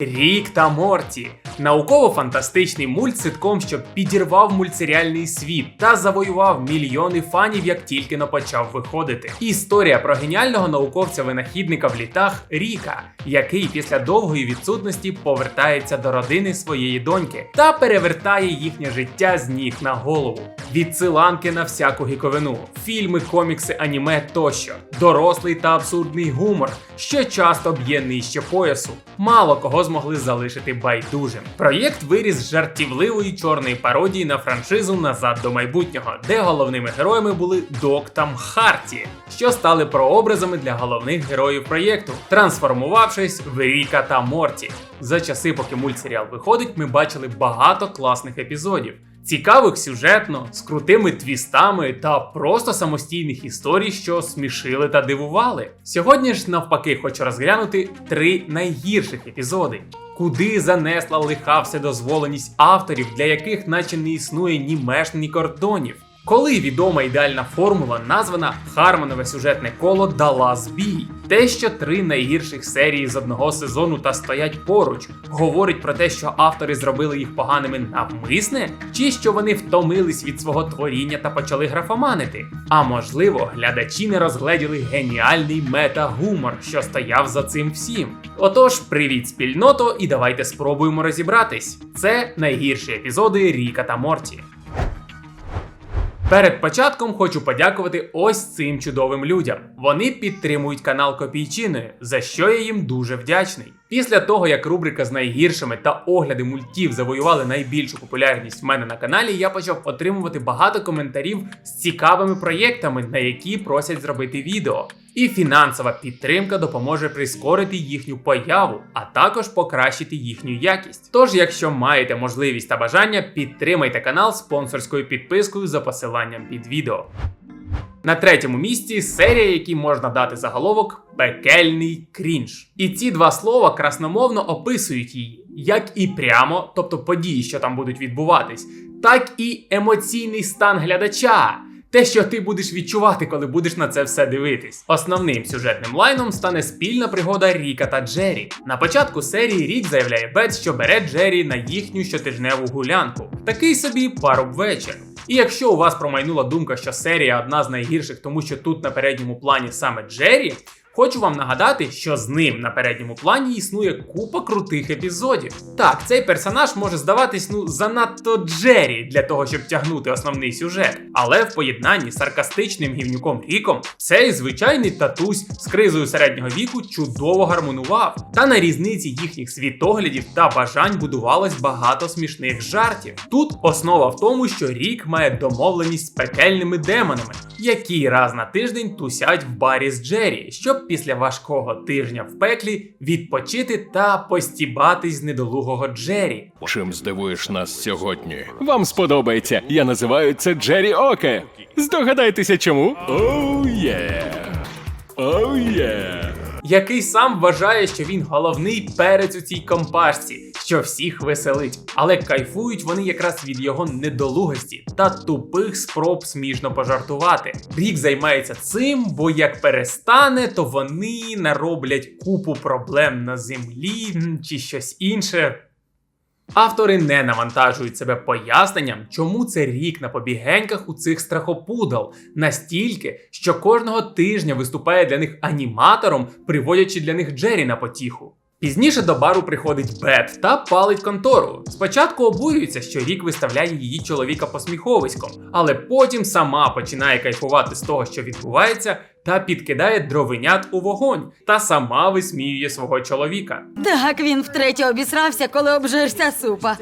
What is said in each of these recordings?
Рік та Морті науково-фантастичний мультситком, що підірвав мультсеріальний світ та завоював мільйони фанів, як тільки но почав виходити. Історія про геніального науковця-винахідника в літах Ріка, який після довгої відсутності повертається до родини своєї доньки та перевертає їхнє життя з ніг на голову. Відсиланки на всяку гіковину, фільми, комікси, аніме тощо, дорослий та абсурдний гумор, що часто б'є нижче поясу. Мало кого змогли залишити байдужим. Проєкт виріс з жартівливої чорної пародії на франшизу Назад до майбутнього, де головними героями були Док та Мхарті, що стали прообразами для головних героїв проєкту, трансформувавшись в Ріка та Морті. За часи, поки мультсеріал виходить, ми бачили багато класних епізодів. Цікавих сюжетно, з крутими твістами та просто самостійних історій, що смішили та дивували. Сьогодні ж навпаки хочу розглянути три найгірших епізоди. Куди занесла лиха вседозволеність авторів, для яких наче не існує ні меж, ні кордонів. Коли відома ідеальна формула, названа Хармонове сюжетне коло, дала збій. Те, що три найгірших серії з одного сезону та стоять поруч, говорить про те, що автори зробили їх поганими навмисне, чи що вони втомились від свого творіння та почали графоманити. А можливо, глядачі не розгледіли геніальний мета-гумор, що стояв за цим всім. Отож, привіт, спільното, і давайте спробуємо розібратись. Це найгірші епізоди Ріка та Морті. Перед початком хочу подякувати ось цим чудовим людям. Вони підтримують канал Копійчиною, за що я їм дуже вдячний. Після того, як рубрика з найгіршими та огляди мультів завоювали найбільшу популярність в мене на каналі, я почав отримувати багато коментарів з цікавими проєктами, на які просять зробити відео. І фінансова підтримка допоможе прискорити їхню появу, а також покращити їхню якість. Тож, якщо маєте можливість та бажання, підтримайте канал спонсорською підпискою за посиланням під відео. На третьому місці серія, якій можна дати заголовок пекельний крінж. І ці два слова красномовно описують її, як і прямо, тобто події, що там будуть відбуватись, так і емоційний стан глядача. Те, що ти будеш відчувати, коли будеш на це все дивитись. Основним сюжетним лайном стане спільна пригода Ріка та Джері. На початку серії Рік заявляє Бет, що бере Джері на їхню щотижневу гулянку. Такий собі паруб вечір. І якщо у вас промайнула думка, що серія одна з найгірших, тому що тут на передньому плані саме Джері, хочу вам нагадати, що з ним на передньому плані існує купа крутих епізодів. Так, цей персонаж може здаватись ну занадто Джері для того, щоб тягнути основний сюжет, але в поєднанні з саркастичним гівнюком Ріком цей звичайний татусь з кризою середнього віку чудово гармонував. Та на різниці їхніх світоглядів та бажань будувалось багато смішних жартів. Тут основа в тому, що Рік має домовленість з пекельними демонами, які раз на тиждень тусять в барі з Джері, щоб після важкого тижня в пеклі відпочити та постібатись з недолугого Джері. Чим здивуєш нас сьогодні? Вам сподобається. Я називаю це Джері Оке. Здогадайтеся чому? Оу є. Оу є. Який сам вважає, що він головний перець у цій компашці, що всіх веселить. Але кайфують вони якраз від його недолугості та тупих спроб смішно пожартувати. Рік займається цим, бо як перестане, то вони нароблять купу проблем на землі чи щось інше. Автори не навантажують себе поясненням, чому це рік на побігеньках у цих страхопудал, настільки, що кожного тижня виступає для них аніматором, приводячи для них Джері на потіху. Пізніше до бару приходить Бет та палить контору. Спочатку обурюється, що Рік виставляє її чоловіка посміховиськом, але потім сама починає кайфувати з того, що відбувається, та підкидає дровенят у вогонь, та сама висміює свого чоловіка. Так, він втретє обісрався, коли обжирся супа.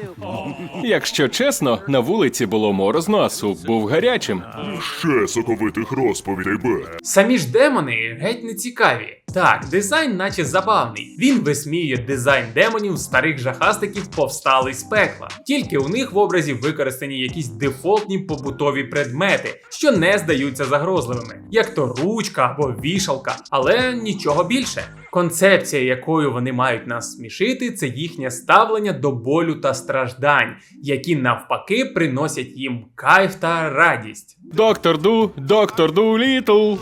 Якщо чесно, на вулиці було морозно, а суп був гарячим. Ще соковитих розповідей Б. Самі ж демони геть не цікаві. Так, дизайн наче забавний. Він висміює дизайн демонів старих жахастиків повстали з пекла. Тільки у них в образі використані якісь дефолтні побутові предмети, що не здаються загрозливими, як то ручка або вішалка, але нічого більше. Концепція, якою вони мають нас смішити, це їхнє ставлення до болю та страждань, які навпаки приносять їм кайф та радість. Доктор Ду, доктор Ду Літл.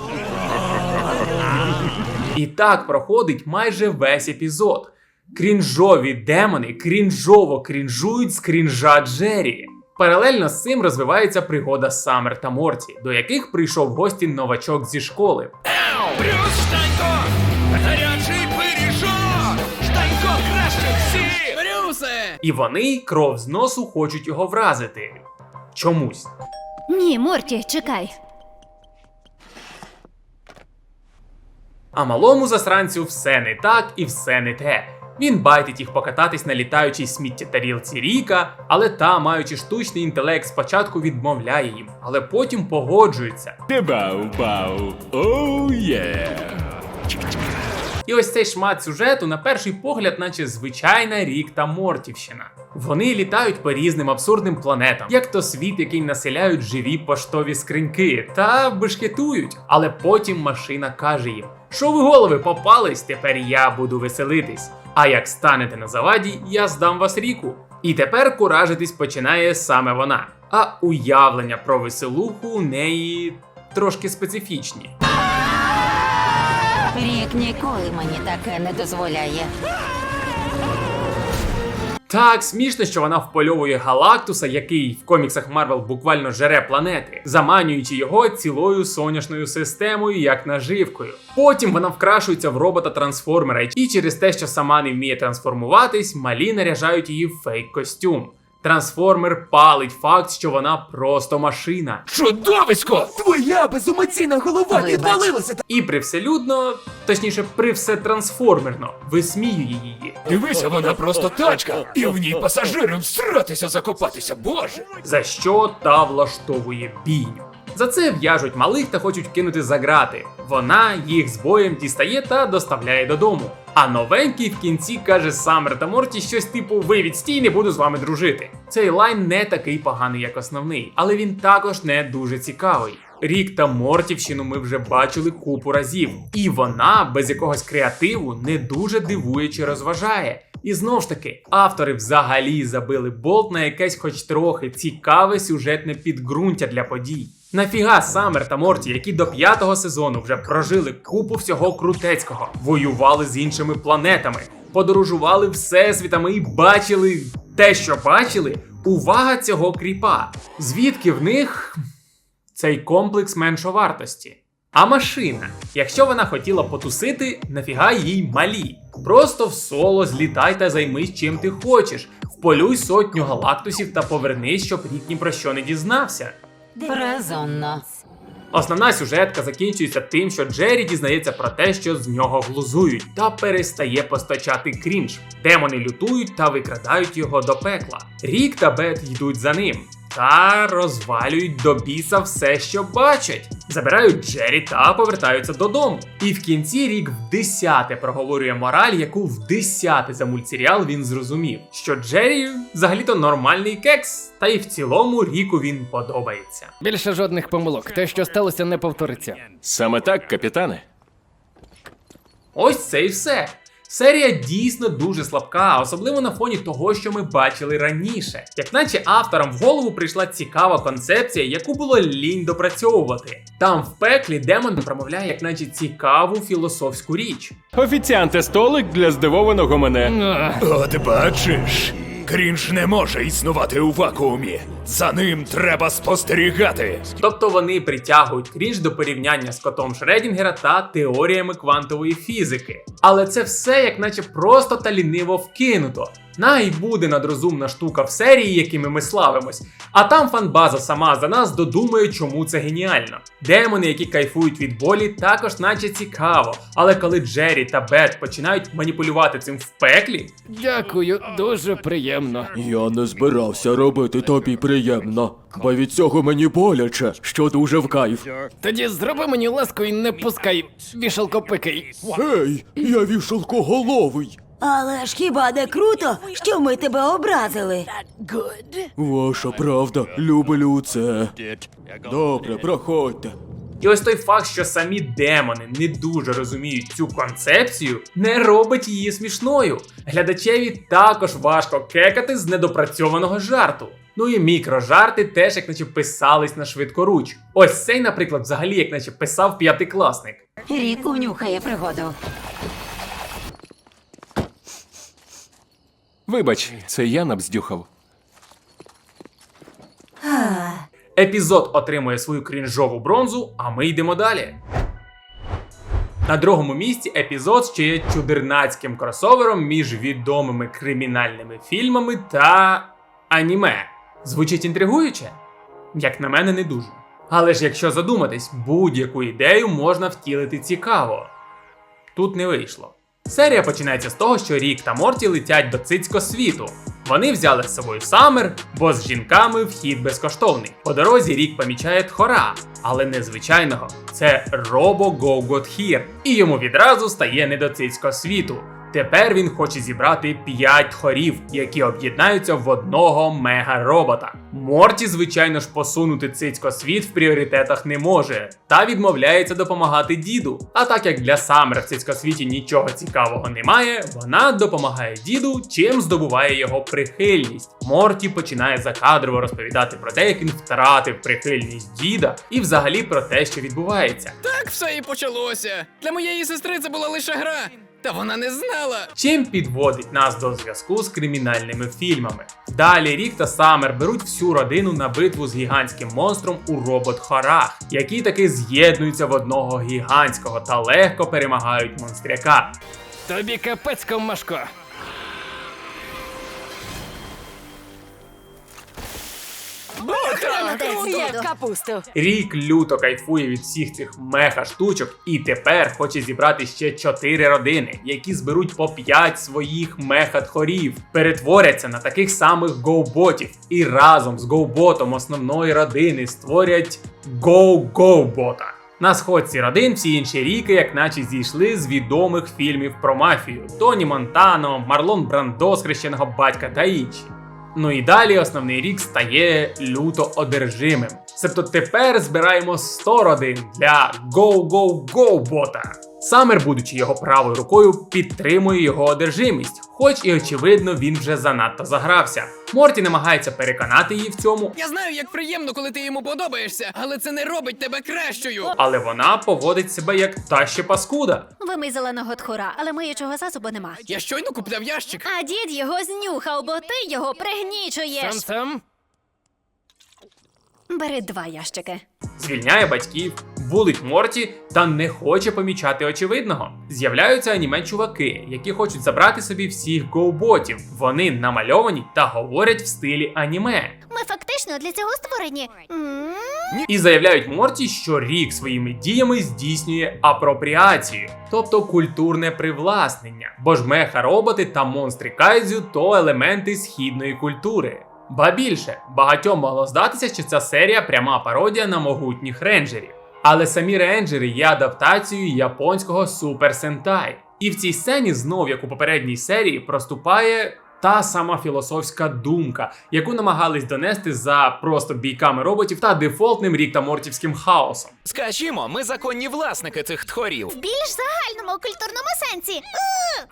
І так проходить майже весь епізод. Крінжові демони крінжово крінжують з крінжа Джері. Паралельно з цим розвивається пригода Саммер та Морті, до яких прийшов в гості новачок зі школи. Брюс Штанько! Гарячий пиріжок! Штанько краще всіх! Брюсе! І вони кров з носу хочуть його вразити. Чомусь. Ні, Морті, чекай. А малому засранцю все не так і все не те. Він байтить їх покататись на літаючій сміттєтарілці Ріка, але та, маючи штучний інтелект, спочатку відмовляє їм, але потім погоджується. Дебау-бау. Оу є. І ось цей шмат сюжету на перший погляд, наче звичайна рік та Мортівщина. Вони літають по різним абсурдним планетам, як то світ, який населяють живі поштові скриньки, та бешкетують. Але потім машина каже їм: що ви голови попались, тепер я буду веселитись. А як станете на заваді, я здам вас ріку. І тепер куражитись починає саме вона. А уявлення про веселуху у неї трошки специфічні. Рік ніколи мені таке не дозволяє. Так, смішно, що вона впольовує Галактуса, який в коміксах Марвел буквально жере планети, заманюючи його цілою сонячною системою як наживкою. Потім вона вкрашується в робота трансформера, і через те, що сама не вміє трансформуватись, малі наряжають її в фейк костюм. Трансформер палить факт, що вона просто машина. Чудовисько! Твоя безумоційна голова Вибач. відвалилася! І привселюдно, точніше, привсе трансформерно, висміює її. Дивися, вона просто тачка, і в ній пасажири всратися закопатися, боже! за що та влаштовує бійню. За це в'яжуть малих та хочуть кинути за грати. Вона їх з боєм дістає та доставляє додому. А новенький в кінці каже Саммер та Морті щось типу Ви відстій, не буду з вами дружити. Цей лайн не такий поганий, як основний, але він також не дуже цікавий. Рік та Мортівщину ми вже бачили купу разів, і вона без якогось креативу не дуже дивує чи розважає. І знов ж таки, автори взагалі забили болт на якесь хоч трохи цікаве сюжетне підґрунтя для подій. Нафіга Саммер та Морті, які до п'ятого сезону вже прожили купу всього крутецького, воювали з іншими планетами, подорожували всесвітами і бачили те, що бачили. Увага цього кріпа. Звідки в них цей комплекс меншовартості. А машина, якщо вона хотіла потусити, нафіга їй малі. Просто в соло злітай та займись чим ти хочеш. Вполюй сотню галактусів та повернись, щоб рік ні про що не дізнався. Резонно. Основна сюжетка закінчується тим, що Джері дізнається про те, що з нього глузують, та перестає постачати крінж. Демони лютують та викрадають його до пекла. Рік та Бет йдуть за ним. Та розвалюють до біса все, що бачать. Забирають Джері та повертаються додому. І в кінці рік в десяте проговорює мораль, яку в десяте за мультсеріал він зрозумів, що Джері взагалі-то нормальний кекс, та й в цілому ріку він подобається. Більше жодних помилок. Те, що сталося, не повториться. Саме так, капітане. Ось це і все. Серія дійсно дуже слабка, особливо на фоні того, що ми бачили раніше. Як наче авторам в голову прийшла цікава концепція, яку було лінь допрацьовувати. Там в пеклі демон промовляє, як наче цікаву філософську річ. Офіціанте столик для здивованого мене. От бачиш, крінж не може існувати у вакуумі. За ним треба спостерігати. Тобто вони притягують крінж до порівняння з котом Шредінгера та теоріями квантової фізики. Але це все як наче просто та ліниво вкинуто. Най буде надрозумна штука в серії, якими ми славимось. А там фанбаза сама за нас додумає, чому це геніально. Демони, які кайфують від болі, також наче цікаво. Але коли Джері та Бет починають маніпулювати цим в пеклі, Дякую, дуже приємно. Я не збирався робити тобі приємно, бо від цього мені боляче, що дуже в кайф. Тоді зроби мені ласку і не пускай вішалкопикий. Ей, я вішалкоголовий. Але ж хіба не круто, що ми тебе образили? Ваша правда, люблю це. Добре, проходьте. І ось той факт, що самі демони не дуже розуміють цю концепцію, не робить її смішною. Глядачеві також важко кекати з недопрацьованого жарту. Ну і мікрожарти теж як наче писались на швидкоруч. Ось цей, наприклад, взагалі як наче писав п'ятикласник. Рік унюхає пригоду. Вибач, це я набздюхав. Епізод отримує свою крінжову бронзу, а ми йдемо далі. На другому місці епізод ще є чудернацьким кросовером між відомими кримінальними фільмами та аніме. Звучить інтригуюче? Як на мене, не дуже. Але ж якщо задуматись, будь-яку ідею можна втілити цікаво. Тут не вийшло. Серія починається з того, що Рік та Морті летять до цицько світу. Вони взяли з собою Самер, бо з жінками вхід безкоштовний. По дорозі Рік помічає тхора, але не звичайного. Це Робо Go. І йому відразу стає не до цицько світу. Тепер він хоче зібрати 5 тхорів, які об'єднаються в одного мега-робота. Морті, звичайно ж, посунути цицько світ в пріоритетах не може, та відмовляється допомагати діду. А так як для Самер в цицькосвіті нічого цікавого немає, вона допомагає діду, чим здобуває його прихильність. Морті починає закадрово розповідати про те, як він втратив прихильність діда, і взагалі про те, що відбувається. Так все і почалося. Для моєї сестри це була лише гра. Та вона не знала. Чим підводить нас до зв'язку з кримінальними фільмами. Далі Рік та Самер беруть всю родину на битву з гігантським монстром у робот-хорах, які таки з'єднуються в одного гігантського та легко перемагають монстряка. Тобі капець, комашко. Як капусту. Рік люто кайфує від всіх цих меха штучок і тепер хоче зібрати ще 4 родини, які зберуть по 5 своїх меха-тхорів, перетворяться на таких самих гоуботів і разом з гоуботом основної родини створять Go-Go-бота. На сходці родин всі інші ріки, як наче зійшли з відомих фільмів про мафію: Тоні Монтано, Марлон Брандо з хрещеного батька та інші. Ну і далі основний рік стає люто одержимим. Себто тепер збираємо 100 родин для Go-Go-Go бота. Самер, будучи його правою рукою, підтримує його одержимість, хоч і очевидно він вже занадто загрався. Морті намагається переконати її в цьому, Я знаю, як приємно, коли ти йому подобаєшся, але це не робить тебе кращою. але вона поводить себе як та ще паскуда. Вимий зеленого тхора, але миючого засобу нема. Я щойно купляв ящик. А дід його знюхав, бо ти його пригнічуєш. Сам сам. Бери два ящики. звільняє батьків, булить Морті та не хоче помічати очевидного. З'являються аніме чуваки, які хочуть забрати собі всіх гоуботів. Вони намальовані та говорять в стилі аніме. Ми фактично для цього створені. І заявляють Морті, що рік своїми діями здійснює апропріацію, тобто культурне привласнення. Бо ж меха-роботи та монстри кайдзю то елементи східної культури. Ба більше, багатьом могло здатися, що ця серія пряма пародія на могутніх рейнджерів. Але самі рейнджери є адаптацією японського Супер Сентай. І в цій сцені, знов як у попередній серії, проступає та сама філософська думка, яку намагались донести за просто бійками роботів та дефолтним рік та мортівським хаосом. Скажімо, ми законні власники цих тхорів. В більш загальному культурному сенсі.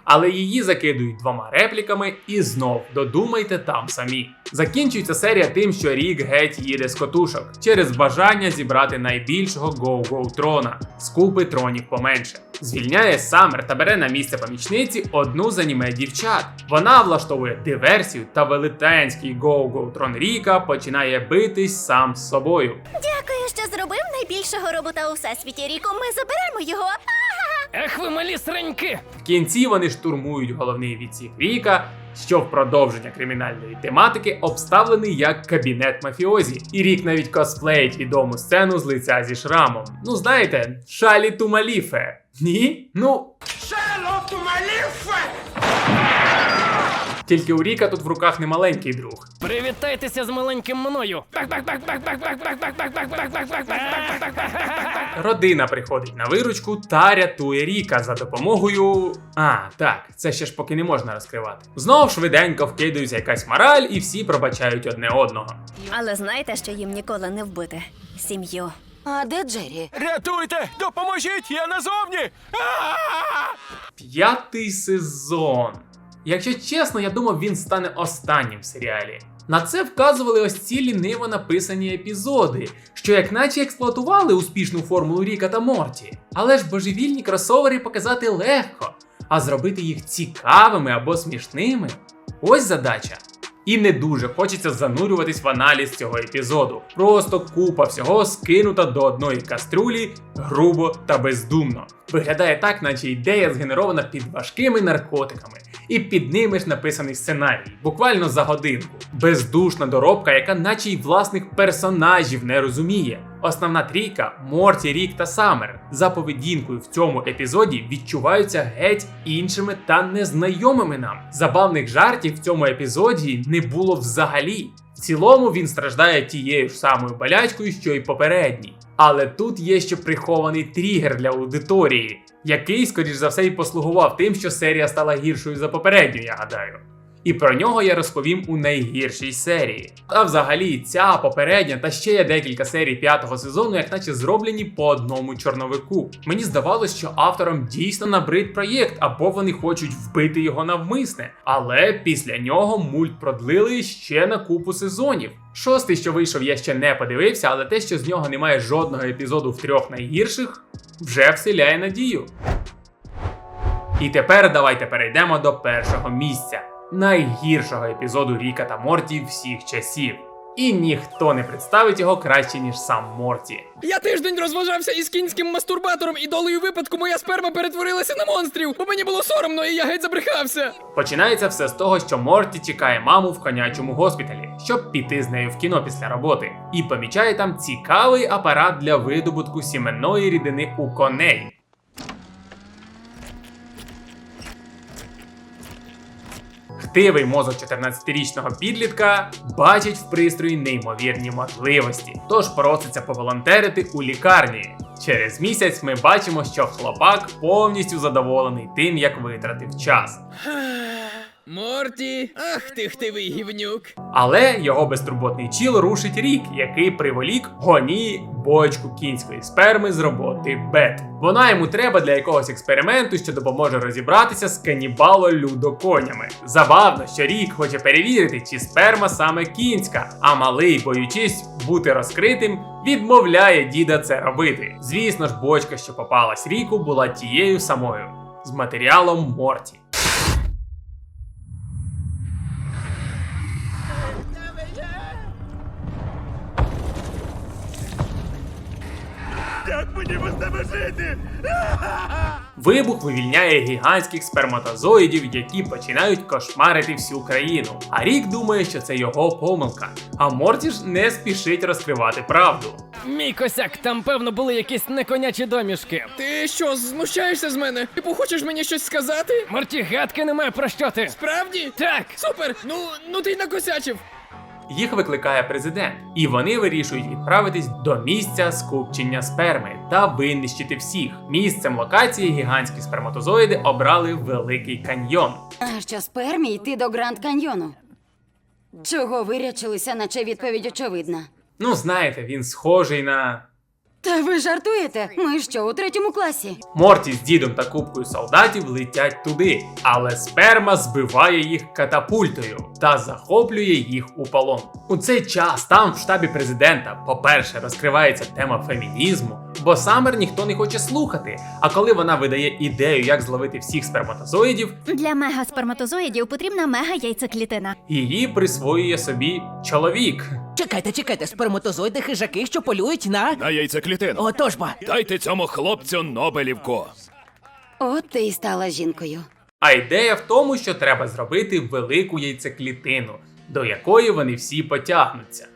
Але її закидують двома репліками, і знов додумайте там самі. Закінчується серія тим, що рік геть їде з котушок через бажання зібрати найбільшого Go-Go трона з купи тронів поменше. Звільняє Самер та бере на місце помічниці одну з аніме дівчат. Вона влаштовує диверсію та велетенський Go-Go трон Ріка починає битись сам з собою. Дякую, що зробив найбільшого робота у всесвіті ріку. Ми заберемо його. Ех, ви малі среньки. В кінці вони штурмують головний відсік Ріка, що в продовження кримінальної тематики обставлений як кабінет мафіозі. І рік навіть косплеїть відому сцену з лиця зі шрамом. Ну знаєте, шалі тумаліфе. Ні? Ну. Тільки у Ріка тут в руках не маленький друг. Привітайтеся з маленьким мною. Родина приходить на виручку та рятує Ріка за допомогою. А, так, це ще ж поки не можна розкривати. Знов швиденько вкидується якась мораль, і всі пробачають одне одного. Але знаєте, що їм ніколи не вбити сім'ю. А де Джері? Рятуйте! Допоможіть! Я назовні! П'ятий сезон. Якщо чесно, я думав, він стане останнім в серіалі. На це вказували ось ці ліниво написані епізоди, що як наче експлуатували успішну формулу Ріка та Морті. Але ж божевільні кросовери показати легко, а зробити їх цікавими або смішними Ось задача. І не дуже хочеться занурюватись в аналіз цього епізоду. Просто купа всього скинута до одної каструлі грубо та бездумно. Виглядає так, наче ідея згенерована під важкими наркотиками, і під ними ж написаний сценарій, буквально за годинку. Бездушна доробка, яка наче й власних персонажів не розуміє. Основна трійка Морті, Рік та Саммер за поведінкою в цьому епізоді відчуваються геть іншими та незнайомими нам. Забавних жартів в цьому епізоді не було взагалі. В цілому він страждає тією ж самою болячкою, що й попередній. Але тут є ще прихований тригер для аудиторії, який, скоріш за все, і послугував тим, що серія стала гіршою за попередню, я гадаю. І про нього я розповім у найгіршій серії. А взагалі, ця попередня та ще є декілька серій п'ятого сезону, як наче зроблені по одному чорновику. Мені здавалось, що авторам дійсно набрид проєкт, або вони хочуть вбити його навмисне. Але після нього мульт продлили ще на купу сезонів. Шостий, що вийшов, я ще не подивився, але те, що з нього немає жодного епізоду в трьох найгірших, вже вселяє надію. І тепер давайте перейдемо до першого місця найгіршого епізоду Ріка та Морті всіх часів. І ніхто не представить його краще, ніж сам Морті. Я тиждень розважався із кінським мастурбатором, і долею випадку моя сперма перетворилася на монстрів, бо мені було соромно, і я геть забрехався. Починається все з того, що Морті чекає маму в конячому госпіталі, щоб піти з нею в кіно після роботи, і помічає там цікавий апарат для видобутку сіменної рідини у коней. Хтивий мозок 14-річного підлітка бачить в пристрої неймовірні можливості, тож проситься поволонтерити у лікарні. Через місяць ми бачимо, що хлопак повністю задоволений тим, як витратив час. Морті, ах ти хтивий гівнюк. Але його безтурботний чіл рушить рік, який приволік гоні бочку кінської сперми з роботи Бет. Вона йому треба для якогось експерименту, що допоможе розібратися з канібало-людоконями. Забавно, що рік хоче перевірити, чи сперма саме кінська, а малий, боючись бути розкритим, відмовляє діда це робити. Звісно ж, бочка, що попалась ріку, була тією самою з матеріалом Морті. Тебе жити? Вибух вивільняє гігантських сперматозоїдів, які починають кошмарити всю країну. А Рік думає, що це його помилка. А Морті ж не спішить розкривати правду. Мій косяк, там певно були якісь неконячі домішки. Ти що, знущаєшся з мене? Типу, хочеш мені щось сказати? Марті, гадки немає про що ти. Справді? Так, Супер! Ну, ну ти й накосячив. Їх викликає президент, і вони вирішують відправитись до місця скупчення сперми та винищити всіх. Місцем локації гігантські сперматозоїди обрали Великий каньйон. А що спермі йти до Гранд Каньйону? Чого вирячилися, наче відповідь очевидна. Ну, знаєте, він схожий на. Та ви жартуєте? Ми що, у третьому класі? Морті з дідом та купкою солдатів летять туди, але сперма збиває їх катапультою та захоплює їх у полон. У цей час там, в штабі президента, по-перше, розкривається тема фемінізму, бо Саммер ніхто не хоче слухати. А коли вона видає ідею, як зловити всіх сперматозоїдів, Для мегасперматозоїдів потрібна мега-яйцеклітина. її присвоює собі чоловік. Чекайте, чекайте, сперматозоїди хижаки, що полюють на. На яйцеклітину. Отож ба. Дайте цьому хлопцю Нобелівку. От ти й стала жінкою. А ідея в тому, що треба зробити велику яйцеклітину, до якої вони всі потягнуться.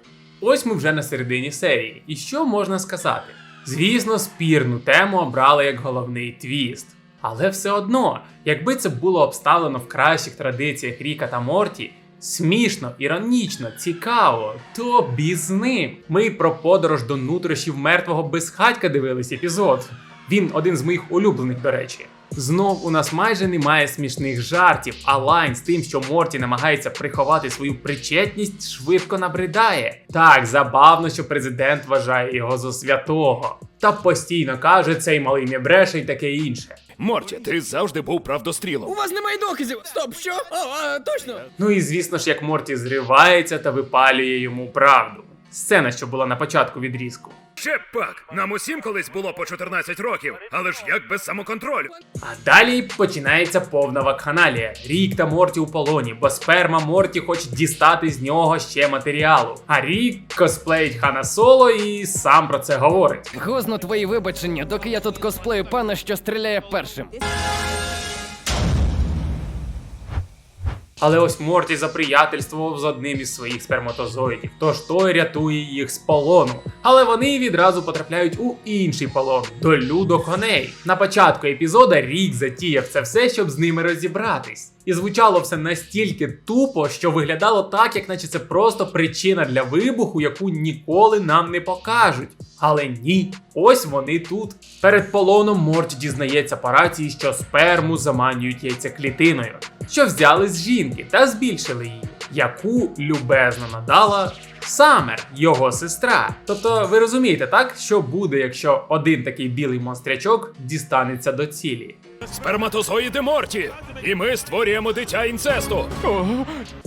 Ось ми вже на середині серії. І що можна сказати? Звісно, спірну тему обрали як головний твіст. Але все одно, якби це було обставлено в кращих традиціях Ріка та Морті, смішно, іронічно, цікаво, то біз з ним. Ми про подорож до нутрощів мертвого безхатька дивились епізод. Він один з моїх улюблених, до речі. Знов у нас майже немає смішних жартів, а лайн з тим, що Морті намагається приховати свою причетність, швидко набридає. Так, забавно, що президент вважає його за святого. Та постійно каже, цей малий не бреше і таке інше. Морті, ти завжди був правдострілом. У вас немає доказів. Стоп, що? О, а, точно. Ну і звісно ж, як Морті зривається та випалює йому правду. Сцена, що була на початку відрізку. Ще пак, нам усім колись було по 14 років, але ж як без самоконтролю? А далі починається повна вакханалія. Рік та Морті у полоні, бо сперма Морті хоче дістати з нього ще матеріалу. А Рік косплеїть Хана Соло і сам про це говорить. Гузно твої вибачення, доки я тут косплею пана, що стріляє першим. Але ось Морті заприятельствував з одним із своїх сперматозоїдів, тож той рятує їх з полону. Але вони відразу потрапляють у інший полон до людоконей. На початку епізода Рік затіяв це все, щоб з ними розібратись. І звучало все настільки тупо, що виглядало так, як наче це просто причина для вибуху, яку ніколи нам не покажуть. Але ні, ось вони тут. Перед полоном Морті дізнається по рації, що сперму заманюють яйцеклітиною, що взяли з жінки та збільшили її, яку любезно надала Самер, його сестра. Тобто, ви розумієте, так, що буде, якщо один такий білий монстрячок дістанеться до цілі. Сперматозоїди Морті! І ми створюємо дитя інцесту!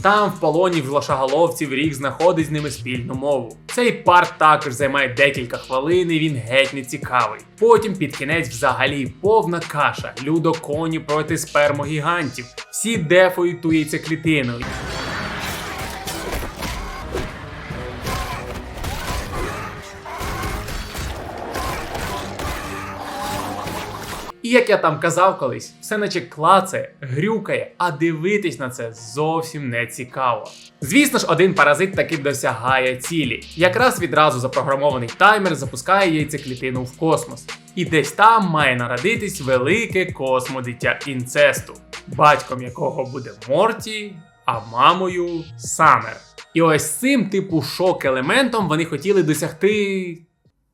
Там в полоні в лошаголовців Рік знаходить з ними спільну мову. Цей парт також займає декілька хвилин, і він геть не цікавий. Потім під кінець взагалі повна каша. Людо коні проти спермогігантів. Всі дефують ту яйцеклітину. І як я там казав колись, все наче клацає, грюкає, а дивитись на це зовсім не цікаво. Звісно ж, один паразит таки досягає цілі. Якраз відразу запрограмований таймер запускає яйцеклітину в космос. І десь там має народитись велике космодиття інцесту, батьком якого буде Морті, а мамою Самер. І ось цим типу шок-елементом вони хотіли досягти.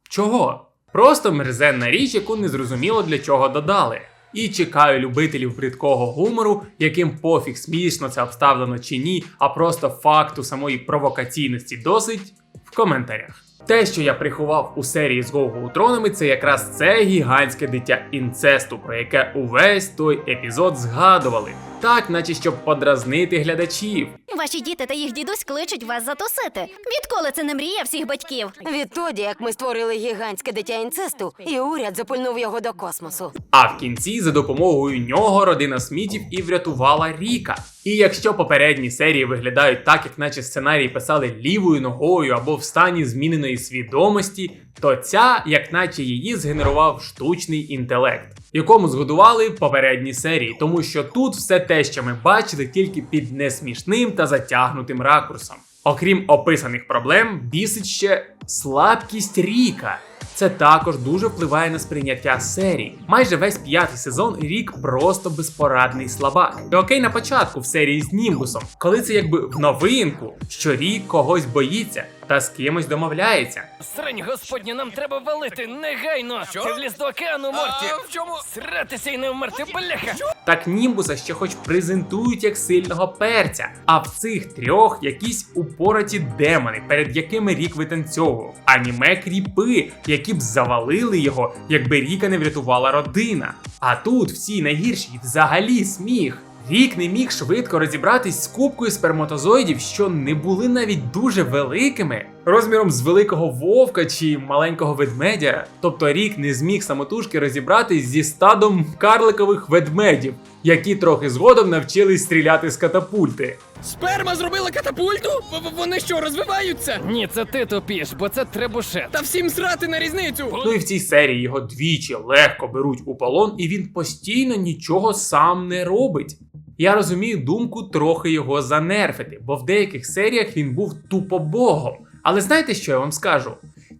чого? Просто мерзенна річ, яку незрозуміло для чого додали. І чекаю любителів бридкого гумору, яким пофіг смішно це обставлено чи ні, а просто факту самої провокаційності досить в коментарях. Те, що я приховав у серії з Гоу тронами, це якраз це гігантське дитя інцесту, про яке увесь той епізод згадували, так наче щоб подразнити глядачів. Ваші діти та їх дідусь кличуть вас затусити. Відколи це не мрія всіх батьків? Відтоді, як ми створили гігантське дитя інцесту, і уряд запульнув його до космосу. А в кінці за допомогою нього родина Смітів і врятувала Ріка. І якщо попередні серії виглядають так, як наче сценарій писали лівою ногою або в стані зміненої свідомості, то ця, як наче її згенерував штучний інтелект, якому згодували попередні серії, тому що тут все те, що ми бачили, тільки під несмішним та затягнутим ракурсом. Окрім описаних проблем, бісить ще слабкість Ріка. Це також дуже впливає на сприйняття серії. Майже весь п'ятий сезон Рік просто безпорадний слабак. І окей, на початку в серії з Німбусом, коли це якби в новинку, що Рік когось боїться та з кимось домовляється. Срань господня, нам треба валити негайно! Що? Ти вліз до океану, Морті! в чому? Сратися і не вмерти, бляха! Так Німбуса ще хоч презентують як сильного перця, а в цих трьох якісь упораті демони, перед якими рік витанцьовував, аніме кріпи, які б завалили його, якби Ріка не врятувала родина. А тут всі найгірші взагалі сміх. Рік не міг швидко розібратись з кубкою сперматозоїдів, що не були навіть дуже великими, розміром з великого вовка чи маленького ведмедя. Тобто рік не зміг самотужки розібратись зі стадом карликових ведмедів, які трохи згодом навчились стріляти з катапульти. Сперма зробила катапульту? В- в- Вони що, розвиваються? Ні, це ти тупіш, бо це требушет. Та всім срати на різницю! Ну і в цій серії його двічі легко беруть у полон, і він постійно нічого сам не робить. Я розумію думку трохи його занерфити, бо в деяких серіях він був тупо богом. Але знаєте, що я вам скажу?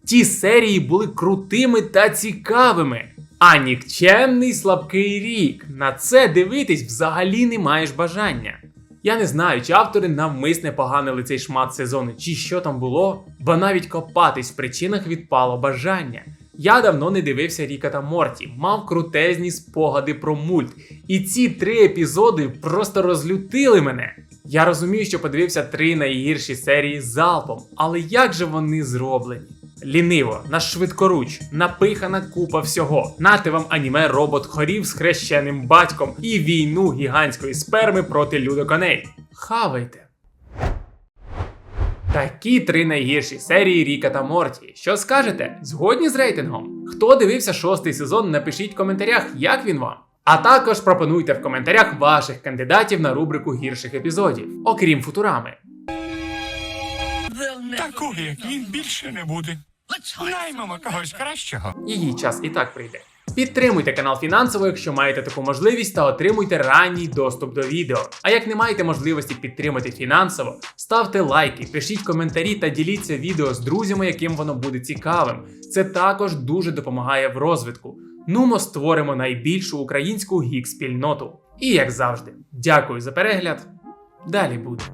Ті серії були крутими та цікавими. А нікчемний слабкий рік. На це дивитись взагалі не маєш бажання. Я не знаю, чи автори навмисне поганили цей шмат сезону, чи що там було, бо навіть копатись в причинах відпало бажання. Я давно не дивився Ріка та Морті, мав крутезні спогади про мульт. І ці три епізоди просто розлютили мене. Я розумію, що подивився три найгірші серії залпом, але як же вони зроблені? Ліниво, на швидкоруч, напихана купа всього. Нате вам аніме робот хорів з хрещеним батьком і війну гігантської сперми проти людоконей. Хавайте. Такі три найгірші серії Ріка та Морті. Що скажете? Згодні з рейтингом? Хто дивився шостий сезон, напишіть в коментарях, як він вам. А також пропонуйте в коментарях ваших кандидатів на рубрику гірших епізодів, окрім футурами. Такого, як він, більше не буде. Наймемо когось кращого. Її час і так прийде. Підтримуйте канал фінансово, якщо маєте таку можливість, та отримуйте ранній доступ до відео. А як не маєте можливості підтримати фінансово, ставте лайки, пишіть коментарі та діліться відео з друзями, яким воно буде цікавим. Це також дуже допомагає в розвитку. Нумо створимо найбільшу українську гік спільноту. І як завжди, дякую за перегляд. Далі буде.